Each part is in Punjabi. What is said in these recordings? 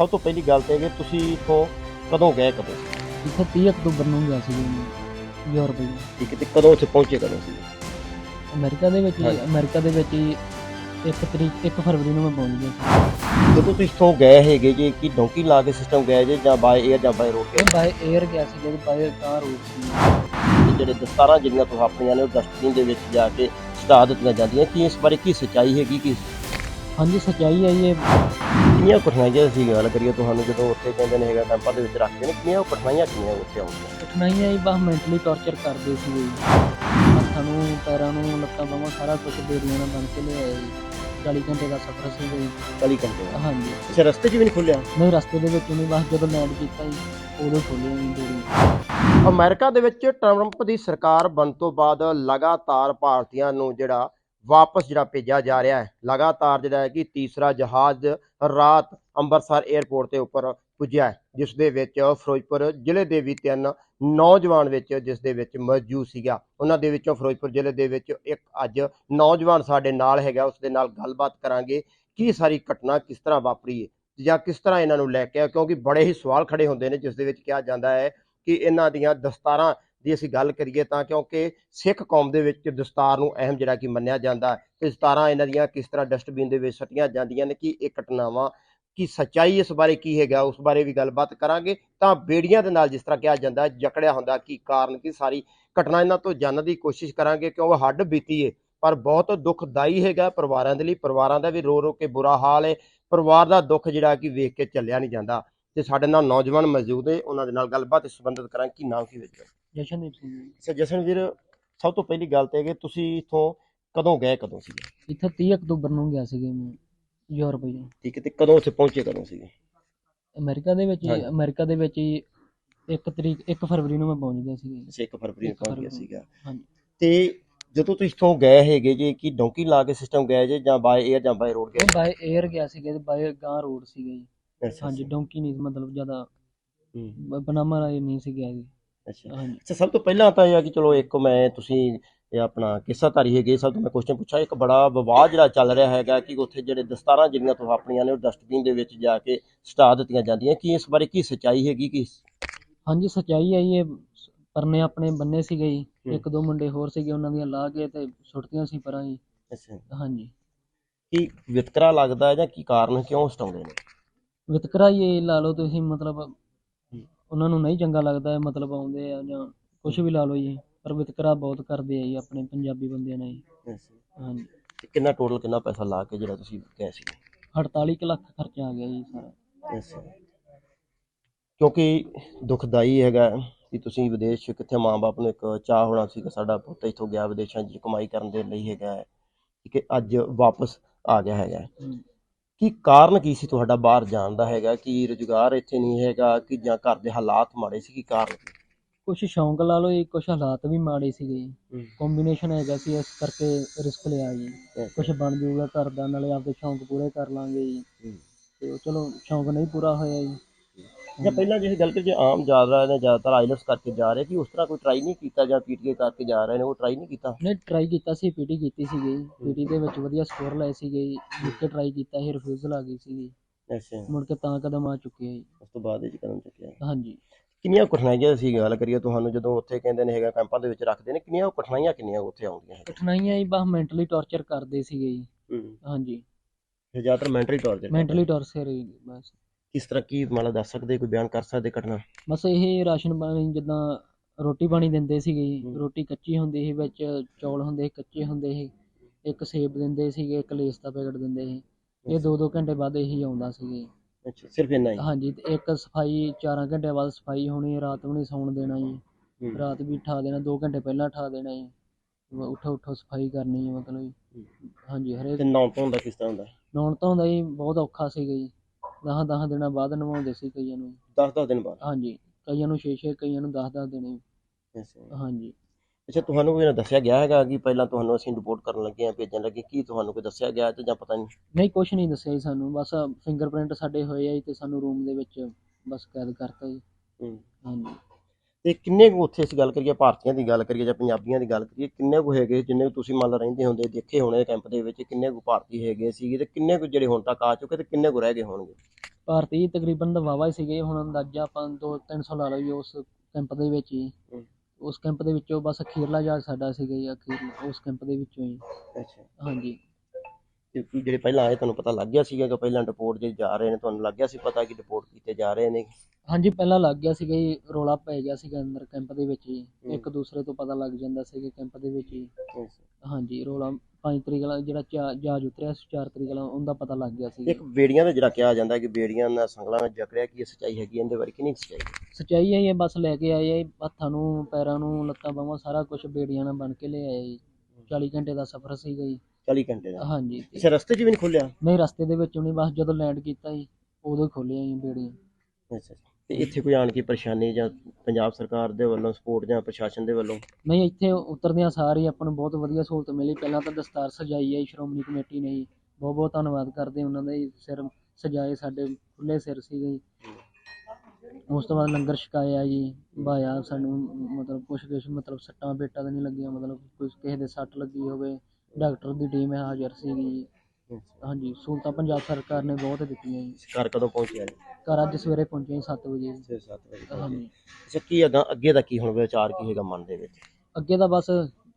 ਸਭ ਤੋਂ ਪਹਿਲੀ ਗੱਲ ਤੇ ਇਹ ਕਿ ਤੁਸੀਂ ਇਥੋਂ ਕਦੋਂ ਗਏ ਕਦੋਂ? ਇੱਥੇ 30 ਅਕਤੂਬਰ ਨੂੰ ਗਿਆ ਸੀ ਮੈਂ ਯੂਰਪ ਵਿੱਚ। ਠੀਕ ਹੈ ਤੇ ਕਦੋਂ ਉੱਥੇ ਪਹੁੰਚੇ ਕਦੋਂ ਸੀ? ਅਮਰੀਕਾ ਦੇ ਵਿੱਚ ਹੀ- ਹਾਂਜੀ। ਅਮਰੀਕਾ ਦੇ ਵਿੱਚ ਹੀ 1 ਤਰੀਕ 1 ਫਰਵਰੀ ਨੂੰ ਮੈਂ ਪਹੁੰਚ ਗਿਆ ਸੀ। ਜਦੋਂ ਤੁਸੀਂ ਇਥੋਂ ਗਏ ਹੈਗੇ ਜੇ ਕੀ ਡੌਂਕੀ ਲਾ ਕੇ ਸਿਸਟਮ ਗਏ ਜੇ ਜਾਂ ਬਾਏ 에ਅਰ ਜਾਂ ਬਾਏ ਰੋਡ ਇਹ ਬਾਏ 에ਅਰ ਗਿਆ ਸੀ ਜਦੋਂ ਬਾਏ ਕਾਰ ਰੂਟ ਸੀ। ਤੇ ਜਿਹੜੇ ਦਸਤਾਰਾਂ ਜਿਹੜੀਆਂ ਤੁਸੀਂ ਆਪਣੀਆਂ ਨੇ ਉਹ ਡਸਟਬਿਨ ਦੇ ਵਿੱਚ ਜਾ ਕੇ ਸਟਾ ਦਿੱਤੀਆਂ ਜਾਂਦੀਆਂ ਕੀ ਇਸ ਬਾਰੇ ਕੀ ਸੱਚਾਈ ਹੈਗੀ ਕੀ? ਹਾਂਜੀ ਸੱਚਾਈ ਹੈ ਇਹ ਕਿੰਨੀਆਂ ਕਠਿਨਾਈਆਂ ਸੀ ਗੱਲ ਕਰੀਏ ਤੁਹਾਨੂੰ ਜਦੋਂ ਉੱਥੇ ਕਹਿੰਦੇ ਨੇ ਹੈਗਾ ਕੈਂਪਾਂ ਦੇ ਵਿੱਚ ਰੱਖਦੇ ਨੇ ਕਿੰਨੀਆਂ ਕਠਿਨਾਈਆਂ ਕਿੰਨੀਆਂ ਉੱਥੇ ਆਉਂਦੀਆਂ? ਕਠਿਨਾਈਆਂ ਹੀ ਬਸ ਮੈਂਟਲੀ ਟੌਰਚਰ ਕਰਦੇ ਸੀ ਜੀ। ਹੱਥਾਂ ਨੂੰ ਪੈਰਾਂ ਨੂੰ ਲੱਤਾਂ ਬਾਹਾਂ ਸਾਰਾ ਕੁਝ ਬੇੜੀਆਂ ਨਾਲ ਬਣ ਕੇ ਲਿਆਏ ਜੀ। 40 ਘੰਟੇ ਦਾ ਸਫ਼ਰ ਸੀ ਜੀ। 40 ਘੰਟੇ ਦਾ? ਹਾਂਜੀ। ਅੱਛਾ ਰਸਤੇ 'ਚ ਵੀ ਨਹੀਂ ਖੁੱਲਿਆ ਨਹੀਂ ਰਸਤੇ ਦੇ ਵਿੱਚ ਨਹੀਂ ਬਸ ਜਦੋਂ ਲੈਂਡ ਕੀਤਾ ਜੀ ਉਦੋਂ ਖੋਲਿਆ ਜੀ ਅਮਰੀਕਾ ਦੇ ਵਿੱਚ ਟਰੰਪ ਦੀ ਸਰਕਾਰ ਬਣ ਤੋਂ ਬਾਅਦ ਲਗਾਤਾਰ ਭਾਰਤੀਆਂ ਨੂੰ ਜਿਹੜਾ ਵਾਪਸ ਜਿਹੜਾ ਭੇਜਿਆ ਜਾ ਰਿਹਾ ਹੈ, ਲਗਾਤਾਰ ਜਿਹੜਾ ਹੈ ਕਿ ਤੀਸਰਾ ਜਹਾਜ਼ ਰਾਤ ਅੰਮ੍ਰਿਤਸਰ 에ਅਰਪੋਰਟ ਦੇ ਉੱਪਰ ਪੁੱਜਿਆ ਹੈ, ਜਿਸ ਦੇ ਵਿੱਚ ਫਿਰੋਜ਼ਪੁਰ ਜ਼ਿਲ੍ਹੇ ਦੇ ਵੀ ਤਿੰਨ ਨੌਜਵਾਨ ਵਿੱਚ, ਜਿਸ ਦੇ ਵਿੱਚ ਮੌਜੂਦ ਸੀਗਾ। ਉਹਨਾਂ ਦੇ ਵਿੱਚੋਂ ਫਿਰੋਜ਼ਪੁਰ ਜ਼ਿਲ੍ਹੇ ਦੇ ਵਿੱਚ ਇੱਕ ਅੱਜ ਨੌਜਵਾਨ ਸਾਡੇ ਨਾਲ ਹੈਗਾ, ਉਸ ਦੇ ਨਾਲ ਗੱਲਬਾਤ ਕਰਾਂਗੇ, ਕੀ ਸਾਰੀ ਘਟਨਾ ਕਿਸ ਤਰ੍ਹਾਂ ਵਾਪਰੀ ਹੈ, ਜਾਂ ਕਿਸ ਤਰ੍ਹਾਂ ਇਹਨਾਂ ਨੂੰ ਲੈ ਕੇ ਆਏ ਕਿਉਂਕਿ ਬੜੇ ਹੀ ਸਵਾਲ ਖੜੇ ਹੁੰਦੇ ਨੇ, ਜਿਸ ਦੇ ਵਿੱਚ ਕਿਹਾ ਜਾਂਦਾ ਹੈ ਕਿ ਇਹਨਾਂ ਦੀਆਂ ਦਸਤਾਰਾਂ ਦੀ ਅਸੀਂ ਗੱਲ ਕਰੀਏ ਤਾਂ ਕਿਉਂਕਿ ਸਿੱਖ ਕੌਮ ਦੇ ਵਿੱਚ ਦਸਤਾਰ ਨੂੰ ਅਹਿਮ ਜਿਹੜਾ ਕਿ ਮੰਨਿਆ ਜਾਂਦਾ ਹੈ ਤੇ ਦਸਤਾਰਾਂ ਇਹਨਾਂ ਦੀਆਂ ਕਿਸ ਤਰ੍ਹਾਂ ਡਸਟਬਿਨ ਦੇ ਵਿੱਚ ਸੱਟੀਆਂ ਜਾਂਦੀਆਂ ਨੇ, ਕਿ ਇਹ ਘਟਨਾਵਾਂ, ਕੀ ਸੱਚਾਈ ਇਸ ਬਾਰੇ ਕੀ ਹੈਗਾ, ਉਸ ਬਾਰੇ ਵੀ ਗੱਲਬਾਤ ਕਰਾਂਗੇ। ਤਾਂ ਬੇੜੀਆਂ ਦੇ ਨਾਲ ਜਿਸ ਤਰ੍ਹਾਂ ਕਿਹਾ ਜਾਂਦਾ ਜਕੜਿਆ ਹੁੰਦਾ ਕੀ ਕਾਰਨ ਕੀ ਸਾਰੀ ਘਟਨਾ ਇਹਨਾਂ ਤੋਂ ਜਾਣਨ ਦੀ ਕੋਸ਼ਿਸ਼ ਕਰਾਂਗੇ ਕਿਉਂ ਹੱਡ ਬੀਤੀ ਏ। ਪਰ ਬਹੁਤ ਦੁਖਦਾਈ ਹੈਗਾ ਪਰਿਵਾਰਾਂ ਦੇ ਲਈ, ਪਰਿਵਾਰਾਂ ਦਾ ਵੀ ਰੋ ਰੋ ਕੇ ਬੁਰਾ ਹਾਲ ਹੈ ਪਰਿਵਾਰ ਦਾ ਦੁੱਖ ਜਿਹੜਾ ਕਿ ਵੇਖ ਕੇ ਚੱਲਿਆ ਨਹੀਂ ਜਾਂਦਾ। ਤੇ ਸਾਡੇ ਨਾਲ ਨੌਜਵਾਨ ਮੌਜੂਦ ਹੈ ਉਹਨਾਂ ਦੇ ਨਾਲ ਗੱਲਬਾਤ ਇਸ ਸੰਬੰਧਤ ਕਰਾਂਗੇ। ਕੀ ਨਾਮ ਕੀ ਵਿੱਚ ਜਸ਼ਨਦੀਪ ਸਿੰਘ ਜੀ। ਅੱਛਾ ਜਸਨਵੀਰ ਸਭ ਤੋਂ ਪਹਿਲੀ ਗੱਲ ਤੇ ਇਹ ਕਿ ਤੁਸੀਂ ਇਥੋਂ ਕਦੋਂ ਗਏ ਕਦੋਂ ਸੀ ਇੱਥੇ 30 ਅਕਤੂਬਰ ਨੂੰ ਗਿਆ ਸੀ ਮੈਂ ਯੂਰਪ ਵਿੱਚ ਠੀਕ ਹੈ ਤੇ ਕਦੋਂ ਉੱਥੇ ਪਹੁੰਚੇ ਕਦੋਂ ਸੀ ਅਮਰੀਕਾ ਦੇ ਵਿੱਚ ਹੀ- ਹਾਂਜੀ। ਅਮਰੀਕਾ ਦੇ ਵਿੱਚ ਹੀ 1 ਤਰੀਕ 1 ਫਰਵਰੀ ਨੂੰ ਮੈਂ ਪਹੁੰਚ ਗਿਆ ਸੀ ਅੱਛਾ 1 ਫਰਵਰੀ ਨੂੰ ਇੱਕ ਪਹੁੰਚ ਗਿਆ ਫਰਵਰੀ। ਸੀਗਾ ਹਾਂਜੀ। ਤੇ ਜਦੋਂ ਤੁਸੀਂ ਇਥੋਂ ਗਏ ਹੈਗੇ ਜੇ ਕੀ ਡੌਂਕੀ ਲਾ ਕੇ ਸਿਸਟਮ ਗਏ ਜੇ ਜਾਂ ਬਾਏ 에ਅਰ ਜਾਂ ਬਾਏ ਰੋਡ ਗਏ? ਬਾਏ 에ਅਰ ਗਿਆ ਸੀਗਾ ਤੇ ਬਾਏ ਗਾਂ ਰੋਡ ਸੀਗਾ ਜੀ। ਅੱਛਾ। ਹਾਂਜੀ ਡੋਂਕੀ ਨਹੀਂ ਮਤਲਬ ਜ਼ਿਆਦਾ ਹੂੰ, ਬ- ਬਨਾਮਾ ਰਾਏ ਨਹੀਂ ਸੀ ਗਿਆ ਜੀ। ਅੱਛਾ। ਹਾਂਜੀ। ਅੱਛਾ ਸਭ ਤੋਂ ਪਹਿਲਾਂ ਤਾਂ ਇਹ ਆ ਕਿ ਚਲੋ ਇੱਕ ਮੈਂ ਤੁਸੀਂ ਇਹ ਆਪਣਾ ਕਿੱਸਾ ਧਾਰੀ ਹੈਗੇ ਸਭ ਤੋਂ ਮੈਂ ਕੁਐਸਚਨ ਪੁੱਛਾ ਇੱਕ ਬੜਾ ਵਿਵਾਦ ਜਿਹੜਾ ਚੱਲ ਰਿਹਾ ਹੈਗਾ ਕਿ ਉੱਥੇ ਜਿਹੜੇ ਦਸਤਾਰਾਂ ਜਿਹੜੀਆਂ ਤੁਸੀਂ ਆਪਣੀਆਂ ਨੇ ਉਹ ਡਸਟਬਿਨ ਦੇ ਵਿੱਚ ਜਾ ਕੇ ਸਟਾ ਦਿੱਤੀਆਂ ਜਾਂਦੀਆਂ ਕੀ ਇਸ ਬਾਰੇ ਕੀ ਸੱਚਾਈ ਹੈਗੀ ਕੀ ਹਾਂਜੀ ਸੱਚਾਈ ਹੈ ਜੀ, ਇਹ ਪਰਨੇ ਆਪਣੇ ਬੰਨੇ ਸੀਗੇ ਜੀ। ਇੱਕ ਦੋ ਮੁੰਡੇ ਹੋਰ ਸੀਗੇ ਉਹਨਾਂ ਦੀਆਂ ਲਾ ਕੇ ਤੇ ਸੁੱਟਤੀਆਂ ਸੀ ਪਰਾਂ ਜੀ। ਅੱਛਾ। ਹਾਂਜੀ। ਕੀ ਵਿਤਕਰਾ ਲੱਗਦਾ ਜਾਂ ਕੀ ਕਾਰਨ ਕਿਉਂ ਸਟਾਉਂਦੇ ਨੇ? ਵਿਤਕਰਾ ਹੀ ਇਹ ਲਾ ਲਓ ਤੁਸੀਂ ਮਤਲਬ ਉਹਨਾਂ ਨੂੰ ਨਹੀਂ ਚੰਗਾ ਲੱਗਦਾ ਮਤਲਬ ਆਉਂਦੇ ਆ ਜਾਂ ਕੁਝ ਵੀ ਲਾ ਲਓ ਜੀ ਪਰ ਵਿਤਕਰਾ ਬਹੁਤ ਕਰਦੇ ਆ ਜੀ ਆਪਣੇ ਪੰਜਾਬੀ ਬੰਦਿਆਂ ਨੇ ਜੀ। ਹਾਂਜੀ। ਤੇ ਕਿੰਨਾ ਟੋਟਲ ਕਿੰਨਾ ਪੈਸਾ ਲਾ ਕੇ ਜਿਹੜਾ ਤੁਸੀਂ ਗਏ ਸੀ? 48 ਕੁ ਲੱਖ ਖਰਚਾ ਆ ਗਿਆ ਜੀ ਸਾਰਾ। ਕਿਉਂਕਿ ਦੁਖਦਾਈ ਹੈਗਾ ਕਿ ਤੁਸੀਂ ਵਿਦੇਸ਼ ਕਿੱਥੇ ਮਾਂ-ਬਾਪ ਨੂੰ ਇੱਕ ਚਾਹ ਹੋਣਾ ਸੀ ਕਿ ਸਾਡਾ ਪੁੱਤ ਇੱਥੋਂ ਗਿਆ ਵਿਦੇਸ਼ਾਂ 'ਚ ਕਮਾਈ ਕਰਨ ਦੇ ਲਈ ਹੈਗਾ ਹੈ ਕਿ ਅੱਜ ਵਾਪਸ ਆ ਗਿਆ ਹੈਗਾ। ਕੀ ਕਾਰਨ ਕੀ ਸੀ ਤੁਹਾਡਾ ਬਾਹਰ ਜਾਣ ਦਾ ਹੈਗਾ? ਕਿ ਰੁਜ਼ਗਾਰ ਇੱਥੇ ਨਹੀਂ ਹੈਗਾ ਕਿ ਜਾਂ ਘਰ ਦੇ ਹਾਲਾਤ ਮਾੜੇ ਸੀ? ਕੀ ਕਾਰਨ ਕੁਛ ਸ਼ੌਂਕ ਲਾ ਲਓ ਕੁਛ ਹਾਲਾਤ ਵੀ ਮਾੜੇ ਸੀਗੇ ਕੰਬੀਨੇਸ਼ਨ ਹੈਗਾ ਸੀ ਇਸ ਕਰਕੇ ਰਿਸਕ ਲਿਆ ਜੀ। ਕੁਛ ਬਣ ਜਾਊਗਾ ਘਰ ਦਾ ਨਾਲੇ ਆਪਦੇ ਸ਼ੌਂਕ ਪੂਰੇ ਕਰ ਲਾਂਗੇ ਜੀ। ਤੇ ਚਲੋ ਸ਼ੌਂਕ ਨਹੀਂ ਪੂਰਾ ਹੋਇਆ ਜੀ। ਜਾਂ ਪਹਿਲਾਂ ਜੇ ਗੱਲ ਕਰੀਏ ਆਮ ਜ਼ਿਆਦਾ ਨੇ ਜ਼ਿਆਦਾਤਰ ਆਈਲੈਟਸ ਕਰਕੇ ਜਾ ਰਹੇ ਕਿ ਉਸ ਤਰ੍ਹਾਂ ਕੋਈ ਟਰਾਈ ਨਹੀਂ ਕੀਤਾ ਜਾਂ ਪੀਟੀਏ ਕਰਕੇ ਜਾ ਰਹੇ ਨੇ ਉਹ ਟਰਾਈ ਨਹੀਂ ਕੀਤਾ? ਨਹੀਂ ਟਰਾਈ ਕੀਤਾ ਸੀ ਪੀਟੀ ਕੀਤੀ ਸੀਗੀ। ਪੀਟੀ ਦੇ ਵਿੱਚ ਵਧੀਆ ਸਕੋਰ ਲਏ ਸੀਗੇ ਜੀ ਮੁੜ ਟਰਾਈ ਕੀਤਾ ਸੀ ਰਿਫਿਊਜ਼ਲ ਆ ਗਈ ਸੀਗੀ। ਅੱਛਾ। ਮੁੜ ਕੇ ਤਾਂ ਕਦਮ ਆ ਚੁੱਕੇ ਆ ਜੀ। ਉਸ ਤੋਂ ਬਾਅਦ ਇਹ ਕਦਮ ਚੁੱਕਿਆ ਹਾਂਜੀ। ਕਿੰਨੀਆਂ ਕਠਿਨਾਈਆਂ ਸੀ ਗੱਲ ਕਰੀਏ ਤੁਹਾਨੂੰ ਜਦੋਂ ਉੱਥੇ ਕਹਿੰਦੇ ਨੇ ਹੈਗਾ ਕੈਂਪਾਂ ਦੇ ਵਿੱਚ ਰੱਖਦੇ ਨੇ ਕਿੰਨੀਆਂ ਕਠਿਨਾਈਆਂ ਕਿੰਨੀਆਂ ਉੱਥੇ ਆਉਂਦੀਆਂ ਹੈਗੀਆਂ? ਕਠਿਨਾਈਆਂ ਹੀ ਬਸ ਮੈਂਟਲੀ ਟੌਰਚਰ ਕਰਦੇ ਸੀਗੇ ਜੀ। ਹੂੰ। ਹਾਂਜੀ। ਜ਼ਿਆਦਾਤਰ ਮੈਂਟਲੀ ਟੌਰਚਰ ਮੈਂਟਲੀ ਟੌਰਚਰ ਹੀ ਬਸ। ਕਿਸ ਤਰ੍ਹਾਂ ਕੀ ਮਤਲਬ ਦੱਸ ਸਕਦੇ ਕੋਈ ਬਿਆਨ ਕਰ ਸਕਦੇ ਘਟਨਾ? ਬਸ ਇਹ ਰਾਸ਼ਨ ਪਾਣੀ ਜਿੱਦਾਂ ਰੋਟੀ ਪਾਣੀ ਦਿੰਦੇ ਸੀਗੇ ਜੀ ਹੂੰ। ਰੋਟੀ ਕੱਚੀ ਹੁੰਦੀ ਸੀ ਵਿੱਚ ਚੌਲ ਹੁੰਦੇ ਸੀ ਕੱਚੇ ਹੁੰਦੇ ਸੀ ਇੱਕ ਸੇਬ ਦਿੰਦੇ ਸੀਗੇ ਇੱਕ ਲੇਸ ਦਾ ਪੈਕਟ ਦਿੰਦੇ ਸੀ ਇਹ ਦੋ ਦੋ ਘੰਟੇ ਬਾਅਦ ਇਹੀ ਆਉਂਦਾ ਸੀਗੇ ਅੱਛਾ ਸਿਰਫ ਇੰਨਾ ਹੀ? ਹਾਂਜੀ ਤੇ ਇੱਕ ਸਫ਼ਾਈ 4 ਘੰਟੇ ਬਾਅਦ ਸਫ਼ਾਈ ਹੋਣੀ ਰਾਤ ਨੂੰ ਨਹੀਂ ਸੌਣ ਦੇਣਾ ਜੀ। ਹੂੰ। ਰਾਤ ਵੀ ਠਾ ਦੇਣਾ 2 ਘੰਟੇ ਪਹਿਲਾਂ ਠਾ ਦੇਣਾ ਜੀ। ਵ- ਉੱਠੋ ਉੱਠੋ ਸਫ਼ਾਈ ਕਰਨੀ ਹੈ ਮਤਲਬ ਜੀ। ਹਾਂਜੀ ਹਰੇਕ ਤੇ ਨੌਂ ਤੋਂ ਹੁੰਦਾ ਕਿਸ ਤਰ੍ਹਾਂ ਹੁੰਦਾ? ਨਹਾਉਣ ਧੋਣ ਦਾ ਜੀ ਬਹੁਤ ਔਖਾ ਸੀਗਾ ਜੀ। ਦਸਾਂ ਦਸਾਂ ਦਿਨਾਂ ਬਾਅਦ ਨਵਾਉਂਦੇ ਸੀ ਕਈਆਂ ਨੂੰ। 10 10 ਦਿਨ ਬਾਅਦ? ਹਾਂਜੀ ਕਈਆਂ ਨੂੰ 6-6 ਕਈਆਂ ਨੂੰ 10-10 ਦਿਨ। ਅੱਛਾ ਹਾਂਜੀ। ਅੱਛਾ ਤੁਹਾਨੂੰ ਵੀ ਨਾ ਦੱਸਿਆ ਗਿਆ ਹੈਗਾ ਕਿ ਪਹਿਲਾਂ ਤੁਹਾਨੂੰ ਅਸੀਂ ਰਿਪੋਰਟ ਕਰਨ ਲੱਗੇ ਆ ਭੇਜਣ ਲੱਗੇ ਕੀ ਤੁਹਾਨੂੰ ਕੋਈ ਦੱਸਿਆ ਗਿਆ ਤੇ ਜਾਂ ਪਤਾ ਨਹੀਂ? ਨਹੀਂ ਕੁਝ ਨਹੀਂ ਦੱਸਿਆ ਜੀ ਸਾਨੂੰ। ਬਸ ਫਿੰਗਰਪ੍ਰਿੰਟ ਸਾਡੇ ਹੋਏ ਆ ਜੀ ਤੇ ਸਾਨੂੰ ਰੂਮ ਦੇ ਵਿੱਚ ਬਸ ਕੈਦ ਕਰਤਾ ਜੀ। ਹੂੰ। ਹਾਂਜੀ। ਤੇ ਕਿੰਨੇ ਕੁ ਉੱਥੇ ਅਸੀਂ ਗੱਲ ਕਰੀਏ ਭਾਰਤੀਆਂ ਦੀ ਗੱਲ ਕਰੀਏ ਜਾਂ ਪੰਜਾਬੀਆਂ ਦੀ ਗੱਲ ਕਰੀਏ ਕਿੰਨੇ ਕੁ ਹੈਗੇ ਜਿੰਨੇ ਕੁ ਤੁਸੀਂ ਮੰਨ ਲਾ ਰਹਿੰਦੇ ਹੁੰਦੇ ਦੇਖੇ ਹੋਣੇ ਕੈਂਪ ਦੇ ਵਿੱਚ ਕਿੰਨੇ ਕੁ ਭਾਰਤੀ ਹੈਗੇ ਸੀਗੇ ਤੇ ਕਿੰਨੇ ਕੁ ਜਿਹੜੇ ਹੁਣ ਤੱਕ ਆ ਚੁੱਕੇ ਤੇ ਕਿੰਨੇ ਕੁ ਰਹਿ ਗਏ ਹੋਣਗੇ? ਭਾਰਤੀ ਤਕਰੀਬਨ ਤਾਂ ਵਾਵਾ ਹੀ ਸੀਗੇ ਹੁਣ ਅੰਦਾਜ਼ਾ ਆਪਾਂ 2-300 ਲਾ ਲਓ ਜੀ ਉਸ ਕੈਂਪ ਦੇ ਵਿੱਚ ਹੀ। ਉਸ ਕੈਂਪ ਦੇ ਵਿੱਚੋਂ ਬਸ ਅਖੀਰਲਾ ਜਹਾਜ਼ ਸਾਡਾ ਸੀਗਾ ਜੀ ਅਖੀਰ ਉਸ ਕੈਂਪ ਦੇ ਵਿੱਚੋਂ ਹੀ। ਅੱਛਾ। ਹਾਂਜੀ। ਤੇ ਕੀ ਜਿਹੜੇ ਪਹਿਲਾਂ ਆਏ ਤੁਹਾਨੂੰ ਪਤਾ ਲੱਗ ਗਿਆ ਸੀਗਾ ਕਿ ਪਹਿਲਾਂ ਡਿਪੋਰਟ ਜੇ ਜਾ ਰਹੇ ਨੇ ਤੁਹਾਨੂੰ ਲੱਗ ਗਿਆ ਸੀ ਪਤਾ ਕਿ ਡਿਪੋਰਟ ਕੀਤੇ ਜਾ ਰਹੇ ਨੇ? ਹਾਂਜੀ ਪਹਿਲਾਂ ਲੱਗ ਗਿਆ ਸੀਗਾ ਜੀ ਰੋਲਾ ਪੈ ਗਿਆ ਸੀਗਾ ਅੰਦਰ ਕੈਂਪ ਦੇ ਵਿੱਚ ਹੂੰ। ਇੱਕ ਦੂਸਰੇ ਤੋਂ ਪਤਾ ਲੱਗ ਜਾਂਦਾ ਸੀਗਾ ਕੈਂਪ ਦੇ ਵਿੱਚ ਹੀ ਹਾਂਜੀ ਰੋਲਾ 5 ਤਰੀਕ ਵਾਲਾ ਜਿਹੜਾ ਜਹਾ- ਜਹਾਜ਼ ਉਤਰਿਆ ਸੀ 4 ਤਰੀਕ ਵਾਲਾ ਉਹਦਾ ਪਤਾ ਲੱਗ ਗਿਆ ਸੀ। ਇੱਕ ਬੇੜੀਆਂ ਦਾ ਜਿਹੜਾ ਕਿਹਾ ਜਾਂਦਾ ਕਿ ਬੇੜੀਆਂ ਨਾਲ ਸੰਗਲਾਂ ਨਾਲ ਜਕੜਿਆ ਕੀ ਇਹ ਸੱਚਾਈ ਹੈਗੀ ਇਹਦੇ ਬਾਰੇ ਕਿੰਨੀ ਕੁ ਸੱਚਾਈ ਹੈ? ਸੱਚਾਈ ਹੈ ਇਹ ਬਸ ਲੈ ਕੇ ਆਏ ਆ ਜੀ, ਹੱਥਾਂ ਨੂੰ ਪੈਰਾਂ ਨੂੰ ਲੱਤਾਂ ਬਾਹਾਂ ਸਾਰਾ ਕੁਝ ਬੇੜੀਆਂ ਨਾਲ ਬਣ ਕੇ ਲੈ ਆਏ ਜੀ। 40 ਘੰਟੇ ਦਾ ਸਫ਼ਰ ਸੀਗਾ ਜੀ। 40 ਘੰਟੇ ਦਾ? ਹਾਂਜੀ। ਅੱਛਾ ਰਸਤੇ 'ਚ ਵੀ ਨਹੀਂ ਖੁੱਲਿਆ ਨਹੀਂ ਰਸਤੇ ਦੇ ਵਿੱਚ ਨਹੀਂ ਬਸ ਜਦੋਂ ਲੈਂਡ ਕੀਤਾ ਜੀ ਉਦੋਂ ਖੋਲਿਆ ਜੀ ਬੇੜੀਆਂ। ਅੱਛਾ। ਤੇ ਇੱਥੇ ਕੋਈ ਆਣ ਕੇ ਪਰੇਸ਼ਾਨੀ ਜਾਂ ਪੰਜਾਬ ਸਰਕਾਰ ਦੇ ਵੱਲੋਂ ਸਪੋਰਟ ਜਾਂ ਪ੍ਰਸ਼ਾਸਨ ਦੇ ਵੱਲੋਂ? ਨਹੀਂ, ਇੱਥੇ ਉਤਰਦਿਆਂ ਸਾਰ ਹੀ ਆਪਾਂ ਨੂੰ ਬਹੁਤ ਵਧੀਆ ਸਹੂਲਤ ਮਿਲੀ। ਪਹਿਲਾਂ ਤਾਂ ਦਸਤਾਰ ਸਜਾਈ ਹੈ ਜੀ ਸ਼੍ਰੋਮਣੀ ਕਮੇਟੀ ਨੇ ਜੀ ਬਹੁਤ ਬਹੁਤ ਧੰਨਵਾਦ ਕਰਦੇ ਉਹਨਾਂ ਦਾ ਜੀ। ਸਿਰ ਸਜਾਏ ਸਾਡੇ ਖੁੱਲੇ ਸਿਰ ਸੀਗੇ ਜੀ। ਉਸ ਤੋਂ ਬਾਅਦ ਲੰਗਰ ਛਕਾਇਆ ਜੀ। ਬਾਇਆ ਸਾਨੂੰ ਮਤਲਬ ਕੁਛ ਕੁਛ, ਮਤਲਬ ਸੱਟਾਂ ਬੇਟਾਂ ਤਾਂ ਨਹੀਂ ਲੱਗੀਆਂ। ਮਤਲਬ ਕੁਛ ਕਿਸੇ ਦੇ ਸੱਟ ਲੱਗੀ ਹੋਵੇ, ਡਾਕਟਰ ਦੀ ਟੀਮ ਹਾਜ਼ਰ ਸੀਗੀ ਜੀ। ਹਾਂਜੀ ਸਹੂਲਤਾਂ ਪੰਜਾਬ ਸਰਕਾਰ ਨੇ ਬਹੁਤ ਦਿੱਤੀਆਂ ਜੀ। ਘਰ ਕਦੋਂ ਪਹੁੰਚਿਆ ਜੀ? ਘਰ ਅੱਜ ਸਵੇਰੇ ਪਹੁੰਚੇ ਜੀ 7 ਵਜੇ 6-7 ਵਜੇ ਹਾਂਜੀ। ਅੱਛਾ ਕੀ ਅਗਾ ਅੱਗੇ ਦਾ ਕੀ ਹੁਣ ਵਿਚਾਰ ਕੀ ਹੈਗਾ ਮਨ ਦੇ ਵਿੱਚ? ਅੱਗੇ ਤਾਂ ਬਸ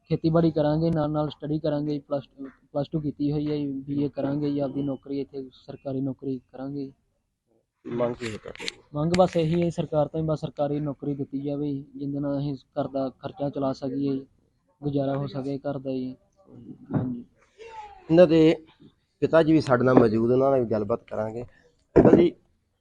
ਖੇਤੀਬਾੜੀ ਕਰਾਂਗੇ ਨਾਲ ਨਾਲ ਸਟੱਡੀ ਕਰਾਂਗੇ ਪਲੱਸ ਪਲੱਸ 2 ਕੀਤੀ ਹੋਈ ਹੈ ਬੀਏ ਕਰਾਂਗੇ ਜੀ ਆਪਦੀ ਨੌਕਰੀ ਇੱਥੇ ਸਰਕਾਰੀ ਨੌਕਰੀ ਕਰਾਂਗੇ ਮੰਗ ਕੀ ਹੈ ਕਰਦੇ ਹੋ? ਮੰਗ ਬਸ ਇਹੀ ਹੈ ਸਰਕਾਰ ਤੋਂ ਹੀ ਬਸ ਸਰਕਾਰੀ ਨੌਕਰੀ ਦਿੱਤੀ ਜਾਵੇ ਜੀ, ਜਿਹਦੇ ਨਾਲ ਅਸੀਂ ਘਰ ਦਾ ਖਰਚਾ ਚਲਾ ਸਕੀਏ ਜੀ, ਗੁਜ਼ਾਰਾ ਹੋ ਸਕੇ ਘਰ ਦਾ ਜੀ। ਹਾਂਜੀ। ਇਹਨਾਂ ਦੇ ਪਿਤਾ ਜੀ ਵੀ ਸਾਡੇ ਨਾਲ ਮੌਜੂਦ ਉਹਨਾਂ ਨਾਲ ਵੀ ਗੱਲਬਾਤ ਕਰਾਂਗੇ। ਪਿਤਾ ਜੀ,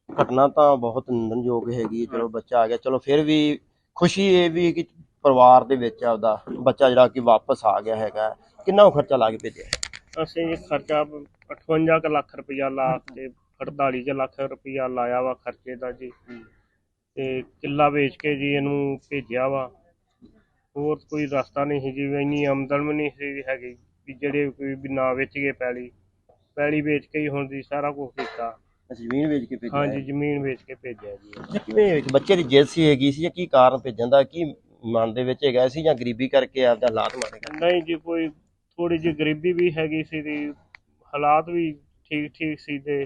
ਘਟਨਾ ਤਾਂ ਬਹੁਤ ਨਿੰਦਣਯੋਗ ਹੈਗੀ ਚਲੋ ਬੱਚਾ ਆ ਗਿਆ, ਚਲੋ ਫਿਰ ਵੀ ਖੁਸ਼ੀ ਇਹ ਵੀ ਕਿ ਪਰਿਵਾਰ ਦੇ ਵਿੱਚ ਆਪਦਾ ਬੱਚਾ ਜਿਹੜਾ ਕਿ ਵਾਪਸ ਆ ਗਿਆ ਹੈਗਾ। ਕਿੰਨਾ ਕੁ ਖਰਚਾ ਲਾ ਕੇ ਭੇਜਿਆ? ਅਸੀਂ ਖਰਚਾ 58 ਕੁ ਲੱਖ ਰੁਪਇਆ ਲਾ ਕੇ 48 ਕੁ ਲੱਖ ਰੁਪਇਆ ਲਾਇਆ ਵਾ ਖਰਚੇ ਦਾ ਜੀ। ਤੇ ਕਿੱਲਾ ਵੇਚ ਕੇ ਜੀ ਇਹਨੂੰ ਭੇਜਿਆ ਵਾ। ਹੋਰ ਕੋਈ ਰਸਤਾ ਨਹੀਂ ਸੀ ਜੀ, ਇੰਨੀ ਆਮਦਨ ਵੀ ਨਹੀਂ ਸੀ ਹੈਗੀ ਵੀ ਜਿਹੜੇ ਕੋਈ ਵੀ ਨਾ ਵੇਚ ਗਏ ਪੈਲੀ। ਪੈਲੀ ਵੇਚ ਕੇ ਹੀ ਹੁਣ ਜੀ ਸਾਰਾ ਕੁਝ ਕੀਤਾ। ਅੱਛਾ ਜ਼ਮੀਨ ਵੇਚ ਕੇ ਭੇਜਿਆ ਹਾਂਜੀ ਜ਼ਮੀਨ ਵੇਚ ਕੇ ਭੇਜਿਆ ਜੀ। ਕਿਵੇਂ ਵਿੱਚ ਬੱਚੇ ਦੀ ਜਿੱਦ ਸੀ ਹੈਗੀ ਸੀ ਜਾਂ ਕੀ ਕਾਰਨ ਭੇਜਣ ਦਾ ਕੀ ਮਨ ਦੇ ਵਿੱਚ ਹੈਗਾ ਸੀ ਜਾਂ ਗਰੀਬੀ ਕਰਕੇ ਆਪਦਾ ਹਾਲਾਤ ਮਾੜੇ ਕਰ ਨਹੀਂ ਜੀ ਕੋਈ ਥੋੜੀ ਜਿਹੀ ਗਰੀਬੀ ਵੀ ਹੈਗੀ ਸੀ ਦੀ ਹਾਲਾਤ ਵੀ ਠੀਕ ਠੀਕ ਸੀ ਤੇ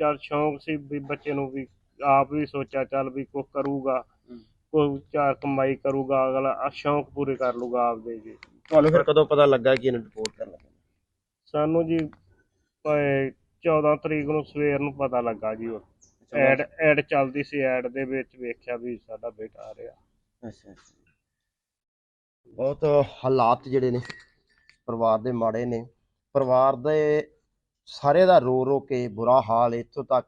ਚੱਲ ਸ਼ੌਂਕ ਸੀ ਵੀ ਬੱਚੇ ਨੂੰ ਵੀ ਆਪ ਵੀ ਸੋਚਿਆ ਚੱਲ ਵੀ ਕੁਛ ਕਰੂਗਾ। ਕੋਈ ਚਾਰ ਕਮਾਈ ਕਰੂਗਾ ਅਗਲਾ ਆਹ ਸ਼ੌਂਕ ਪੂਰੇ ਕਰ ਲੂਗਾ ਆਪਦੇ ਜੀ। ਤੁਹਾਨੂੰ ਫਿਰ ਕਦੋਂ ਪਤਾ ਲੱਗਾ ਕਿ ਇਹਨੂੰ ਰਿਪੋਰਟ ਕਰਨਾ ਸਾਨੂੰ ਜੀ 14 ਤਰੀਕ ਨੂੰ ਸਵੇਰ ਨੂੰ ਪਤਾ ਲੱਗਾ ਜੀ ਉਹ। ਐਡ ਐਡ ਚੱਲਦੀ ਸੀ ਐਡ ਦੇ ਵਿੱਚ ਵੇਖਿਆ ਵੀ ਸਾਡਾ ਬੇਟਾ ਆ ਰਿਹਾ। ਅੱਛਾ ਬਹੁਤ ਹਾਲਾਤ ਜਿਹੜੇ ਨੇ ਪਰਿਵਾਰ ਦੇ ਮਾੜੇ ਨੇ। ਪਰਿਵਾਰ ਦੇ ਸਾਰੇ ਦਾ ਰੋ ਰੋ ਕੇ ਬੁਰਾ ਹਾਲ ਇੱਥੋਂ ਤੱਕ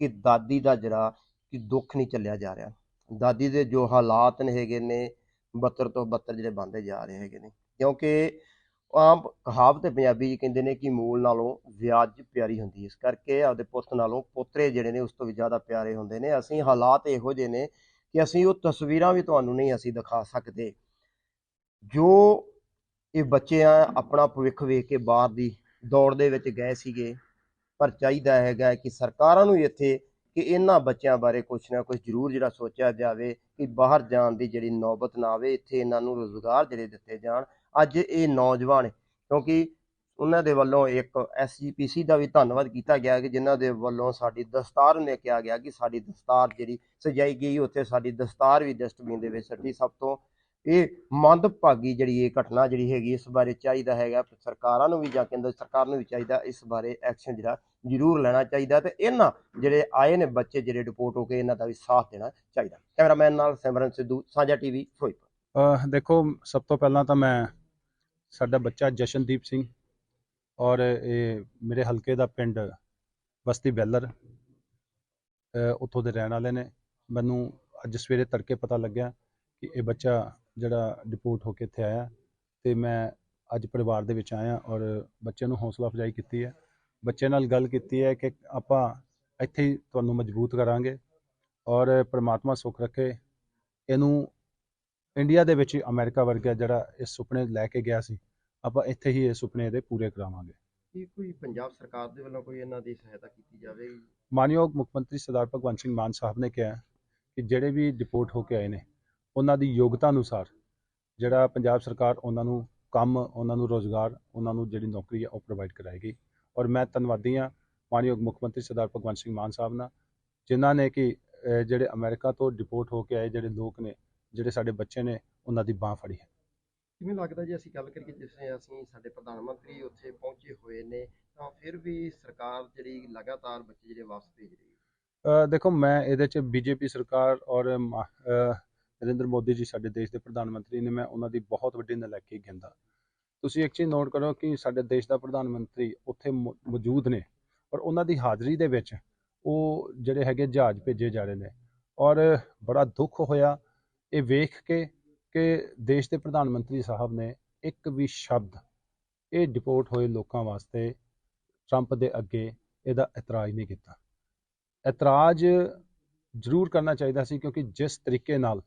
ਕਿ ਦਾਦੀ ਦਾ ਜਿਹੜਾ ਕਿ ਦੁੱਖ ਨਹੀਂ ਚੱਲਿਆ ਜਾ ਰਿਹਾ। ਦਾਦੀ ਦੇ ਜੋ ਹਾਲਾਤ ਨੇ ਹੈਗੇ ਨੇ ਬੱਤਰ ਤੋਂ ਬੱਤਰ ਜਿਹੜੇ ਬਣਦੇ ਜਾ ਰਹੇ ਹੈਗੇ ਨੇ। ਕਿਉਂਕਿ ਆਮ ਕਹਾਵਤ ਹੈ ਪੰਜਾਬੀ ਜੀ ਕਹਿੰਦੇ ਨੇ ਕਿ ਮੂਲ ਨਾਲੋਂ ਵਿਆਜ ਪਿਆਰੀ ਹੁੰਦੀ ਹੈ। ਇਸ ਕਰਕੇ ਆਪਦੇ ਪੁੱਤ ਨਾਲੋਂ ਪੋਤਰੇ ਜਿਹੜੇ ਨੇ ਉਸ ਤੋਂ ਵੀ ਜ਼ਿਆਦਾ ਪਿਆਰੇ ਹੁੰਦੇ ਨੇ। ਅਸੀਂ ਹਾਲਾਤ ਇਹੋ ਜਿਹੇ ਨੇ ਕਿ ਅਸੀਂ ਉਹ ਤਸਵੀਰਾਂ ਵੀ ਤੁਹਾਨੂੰ ਨਹੀਂ ਅਸੀਂ ਦਿਖਾ ਸਕਦੇ। ਜੋ ਇਹ ਬੱਚੇ ਆ ਆਪਣਾ ਭਵਿੱਖ ਵੇਖ ਕੇ ਬਾਹਰ ਦੀ ਦੌੜ ਦੇ ਵਿੱਚ ਗਏ ਸੀਗੇ, ਪਰ ਚਾਹੀਦਾ ਹੈਗਾ ਕਿ ਸਰਕਾਰਾਂ ਨੂੰ ਇੱਥੇ ਕਿ ਇਹਨਾਂ ਬੱਚਿਆਂ ਬਾਰੇ ਕੁਛ ਨਾ ਕੁਛ ਜ਼ਰੂਰ ਜਿਹੜਾ ਸੋਚਿਆ ਜਾਵੇ ਕਿ ਬਾਹਰ ਜਾਣ ਦੀ ਜਿਹੜੀ ਨੌਬਤ ਨਾ ਆਵੇ, ਇੱਥੇ ਇਹਨਾਂ ਨੂੰ ਰੋਜ਼ਗਾਰ ਜਿਹੜੇ ਦਿੱਤੇ ਜਾਣ। ਅੱਜ ਇਹ ਨੌਜਵਾਨ ਕਿਉਂਕਿ ਉਹਨਾਂ ਦੇ ਵੱਲੋਂ ਇੱਕ ਐਸਜੀਪੀਸੀ ਦਾ ਵੀ ਧੰਨਵਾਦ ਕੀਤਾ ਗਿਆ ਕਿ ਜਿਨ੍ਹਾਂ ਦੇ ਵੱਲੋਂ ਸਾਡੀ ਦਸਤਾਰ ਨੇ ਕਿਹਾ ਗਿਆ ਕਿ ਸਾਡੀ ਦਸਤਾਰ ਜਿਹੜੀ ਸਜਾਈ ਗਈ, ਉੱਥੇ ਸਾਡੀ ਦਸਤਾਰ ਵੀ ਡਸਟਬਿਨ ਦੇ ਵਿੱਚ ਸੱਟੀ। ਸਭ ਤੋਂ ਇਹ ਮੰਦਭਾਗੀ ਜਿਹੜੀ ਇਹ ਘਟਨਾ ਜਿਹੜੀ ਹੈਗੀ, ਇਸ ਬਾਰੇ ਚਾਹੀਦਾ ਹੈਗਾ, ਸਰਕਾਰਾਂ ਨੂੰ ਵੀ ਜਾਂ ਕੇਂਦਰ ਸਰਕਾਰ ਨੂੰ ਵੀ ਚਾਹੀਦਾ, ਇਸ ਬਾਰੇ ਐਕਸ਼ਨ ਜਿਹੜਾ ਜ਼ਰੂਰ ਲੈਣਾ ਚਾਹੀਦਾ ਤੇ ਇਹਨਾਂ ਜਿਹੜੇ ਆਏ ਨੇ ਬੱਚੇ ਜਿਹੜੇ ਰਿਪੋਰਟ ਹੋ ਕੇ ਇਹਨਾਂ ਦਾ ਵੀ ਸਾਥ ਦੇਣਾ ਚਾਹੀਦਾ। ਕੈਮਰਾਮੈਨ ਨਾਲ ਸਿਮਰਨ ਸਿੱਧੂ, ਸਾਂਝਾ ਟੀਵੀ ਫਿਰੋਜ਼ਪੁਰ। ਅਹ ਦੇਖੋ, ਸਭ ਤੋਂ ਪਹਿਲਾਂ ਤਾਂ ਮੈਂ ਸਾਡਾ ਬੱਚਾ ਜਸ਼ਨਦੀਪ ਸਿੰਘ ਔਰ ਇਹ ਮੇਰੇ ਹਲਕੇ ਦਾ ਪਿੰਡ ਬਸਤੀ ਬੈਲਰ ਉੱਥੋਂ ਦੇ ਰਹਿਣ ਵਾਲੇ ਨੇ। ਮੈਨੂੰ ਅੱਜ ਸਵੇਰੇ ਤੜਕੇ ਪਤਾ ਲੱਗਿਆ ਕਿ ਇਹ ਬੱਚਾ ਜਿਹੜਾ ਡਿਪੋਰਟ ਹੋ ਕੇ ਇੱਥੇ ਆਇਆ ਤੇ ਮੈਂ ਅੱਜ ਪਰਿਵਾਰ ਦੇ ਵਿੱਚ ਆਇਆ ਔਰ ਬੱਚੇ ਨੂੰ ਹੌਸਲਾ ਅਫਜ਼ਾਈ ਕੀਤੀ ਹੈ। ਬੱਚੇ ਨਾਲ ਗੱਲ ਕੀਤੀ ਹੈ ਕਿ ਆਪਾਂ ਇੱਥੇ ਹੀ ਤੁਹਾਨੂੰ ਮਜ਼ਬੂਤ ਕਰਾਂਗੇ ਔਰ ਪ੍ਰਮਾਤਮਾ ਸੁੱਖ ਰੱਖੇ। ਇਹਨੂੰ ਇੰਡੀਆ ਦੇ ਵਿੱਚ ਹੀ ਅਮਰੀਕਾ ਵਰਗਾ ਜਿਹੜਾ ਇਹ ਸੁਪਨੇ ਲੈ ਕੇ ਗਿਆ ਸੀ ਆਪਾਂ ਇੱਥੇ ਹੀ ਇਹ ਸੁਪਨੇ ਇਹਦੇ ਪੂਰੇ ਕਰਾਵਾਂਗੇ। ਕੀ ਕੋਈ ਪੰਜਾਬ ਸਰਕਾਰ ਦੇ ਵੱਲੋਂ ਕੋਈ ਇਹਨਾਂ ਦੀ ਸਹਾਇਤਾ ਕੀਤੀ ਜਾਵੇਗੀ ਮਾਨਯੋਗ ਮੁੱਖ ਮੰਤਰੀ ਸਰਦਾਰ ਭਗਵੰਤ ਸਿੰਘ ਮਾਨ ਸਾਹਿਬ ਨੇ ਕਿਹਾ ਕਿ ਜਿਹੜੇ ਵੀ ਡਿਪੋਰਟ ਹੋ ਕੇ ਆਏ ਨੇ ਉਹਨਾਂ ਦੀ ਯੋਗਤਾ ਅਨੁਸਾਰ ਜਿਹੜਾ ਪੰਜਾਬ ਸਰਕਾਰ ਉਹਨਾਂ ਨੂੰ ਕੰਮ ਉਹਨਾਂ ਨੂੰ ਰੋਜ਼ਗਾਰ ਉਹਨਾਂ ਨੂੰ ਜਿਹੜੀ ਨੌਕਰੀ ਹੈ ਉਹ ਪ੍ਰੋਵਾਈਡ ਕਰਾਏਗੀ। ਔਰ ਮੈਂ ਧੰਨਵਾਦੀ ਹਾਂ ਮਾਨਯੋਗ ਮੁੱਖ ਮੰਤਰੀ ਸਰਦਾਰ ਭਗਵੰਤ ਸਿੰਘ ਮਾਨ ਸਾਹਿਬ ਨਾਲ ਜਿਨ੍ਹਾਂ ਨੇ ਕਿ ਜਿਹੜੇ ਅਮਰੀਕਾ ਤੋਂ ਡਿਪੋਰਟ ਹੋ ਕੇ ਆਏ ਜਿਹੜੇ ਲੋਕ ਨੇ ਜਿਹੜੇ ਸਾਡੇ ਬੱਚੇ ਨੇ ਉਹਨਾਂ ਦੀ ਬਾਹ ਫੜੀ ਹੈ। ਕਿਵੇਂ ਲੱਗਦਾ ਜੀ ਅਸੀਂ ਗੱਲ ਕਰੀਏ ਜਿਸ ਤਰ੍ਹਾਂ ਅਸੀਂ ਸਾਡੇ ਪ੍ਰਧਾਨ ਮੰਤਰੀ ਉੱਥੇ ਪਹੁੰਚੇ ਹੋਏ ਨੇ ਤਾਂ ਫਿਰ ਵੀ ਸਰਕਾਰ ਜਿਹੜੀ ਲਗਾਤਾਰ ਬੱਚੇ ਜਿਹੜੇ ਵਾਪਸ ਭੇਜ ਰਹੀ ਹੈ? ਦੇਖੋ ਮੈਂ ਇਹਦੇ 'ਚ ਬੀਜੇਪੀ ਸਰਕਾਰ ਔਰ ਨਰਿੰਦਰ ਮੋਦੀ ਜੀ ਸਾਡੇ ਦੇਸ਼ ਦੇ ਪ੍ਰਧਾਨ ਮੰਤਰੀ ਨੇ ਮੈਂ ਉਹਨਾਂ ਦੀ ਬਹੁਤ ਵੱਡੀ ਨਲਾਇਕੀ ਗਿਣਦਾ। ਤੁਸੀਂ ਇੱਕ ਚੀਜ਼ ਨੋਟ ਕਰੋ ਕਿ ਸਾਡੇ ਦੇਸ਼ ਦਾ ਪ੍ਰਧਾਨ ਮੰਤਰੀ ਉੱਥੇ ਮੌਜੂਦ ਨੇ ਔਰ ਉਹਨਾਂ ਦੀ ਹਾਜ਼ਰੀ ਦੇ ਵਿੱਚ ਉਹ ਜਿਹੜੇ ਹੈਗੇ ਜਹਾਜ਼ ਭੇਜੇ ਜਾ ਰਹੇ ਨੇ ਔਰ ਬੜਾ ਦੁੱਖ ਹੋਇਆ ਇਹ ਵੇਖ ਕੇ ਕਿ ਦੇਸ਼ ਦੇ ਪ੍ਰਧਾਨ ਮੰਤਰੀ ਸਾਹਿਬ ਨੇ ਇੱਕ ਵੀ ਸ਼ਬਦ ਇਹ ਡਿਪੋਰਟ ਹੋਏ ਲੋਕਾਂ ਵਾਸਤੇ ਟਰੰਪ ਦੇ ਅੱਗੇ ਇਹਦਾ ਇਤਰਾਜ਼ ਨਹੀਂ ਕੀਤਾ। ਇਤਰਾਜ਼ ਜ਼ਰੂਰ ਕਰਨਾ ਚਾਹੀਦਾ ਸੀ ਕਿਉਂਕਿ ਜਿਸ ਤਰੀਕੇ ਨਾਲ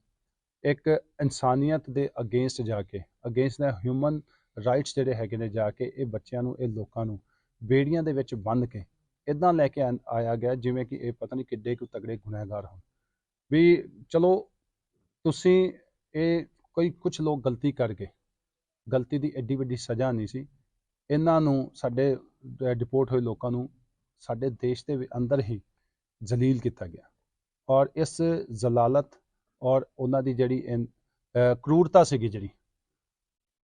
ਇੱਕ ਇਨਸਾਨੀਅਤ ਦੇ ਅਗੇਂਸਟ ਜਾ ਕੇ ਅਗੇਂਸਟ ਦਾ ਹਿਊਮਨ ਰਾਈਟਸ ਜਿਹੜੇ ਹੈਗੇ ਨੇ ਜਾ ਕੇ ਇਹ ਬੱਚਿਆਂ ਨੂੰ, ਇਹ ਲੋਕਾਂ ਨੂੰ ਬੇੜੀਆਂ ਦੇ ਵਿੱਚ ਬੰਨ੍ਹ ਕੇ ਇਦਾਂ ਲੈ ਕੇ ਆਂ- ਆਇਆ ਗਿਆ ਜਿਵੇਂ ਕਿ ਇਹ ਪਤਾ ਨਹੀਂ ਕਿੱਡੇ ਕੁ ਤਗੜੇ ਗੁਨਹਗਾਰ ਹਨ ਵੀ ਚਲੋ ਤੁਸੀਂ ਇਹ ਕੋਈ ਕੁਝ ਲੋਕ ਗਲਤੀ ਕਰ ਗਏ ਗਲਤੀ ਦੀ ਐਡੀ ਵੱਡੀ ਸਜ਼ਾ ਨਹੀਂ ਸੀ। ਇਹਨਾਂ ਨੂੰ ਸਾਡੇ ਡਿਪੋਰਟ ਹੋਏ ਲੋਕਾਂ ਨੂੰ ਸਾਡੇ ਦੇਸ਼ ਦੇ ਅੰਦਰ ਹੀ ਜ਼ਲੀਲ ਕੀਤਾ ਗਿਆ। ਔਰ ਇਸ ਜ਼ਲਾਲਤ ਔਰ ਉਹਨਾਂ ਦੀ ਜਿਹੜੀ ਇਨ- ਕਰੂਰਤਾ ਸੀਗੀ ਜਿਹੜੀ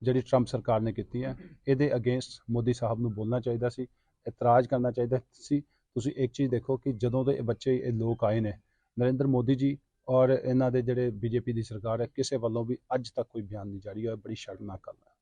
ਜਿਹੜੀ ਟਰੰਪ ਸਰਕਾਰ ਨੇ ਕੀਤੀ ਹੈ, ਇਹਦੇ ਅਗੇਂਸਟ ਮੋਦੀ ਸਾਹਿਬ ਨੂੰ ਬੋਲਣਾ ਚਾਹੀਦਾ ਸੀ, ਇਤਰਾਜ਼ ਕਰਨਾ ਚਾਹੀਦਾ ਸੀ। ਤੁਸੀਂ ਇੱਕ ਚੀਜ਼ ਦੇਖੋ ਕਿ ਜਦੋਂ ਦੇ ਇਹ ਬੱਚੇ ਇਹ ਲੋਕ ਆਏ ਨੇ, ਨਰਿੰਦਰ ਮੋਦੀ ਜੀ ਔਰ ਇਹਨਾਂ ਦੇ ਜਿਹੜੇ ਬੀਜੇਪੀ ਦੀ ਸਰਕਾਰ ਹੈ, ਕਿਸੇ ਵੱਲੋਂ ਵੀ ਅੱਜ ਤੱਕ ਕੋਈ ਬਿਆਨ ਨਹੀਂ ਜਾਰੀ ਹੋਇਆ, ਬੜੀ ਸ਼ਰਮਨਾਕ ਗੱਲ ਹੈ।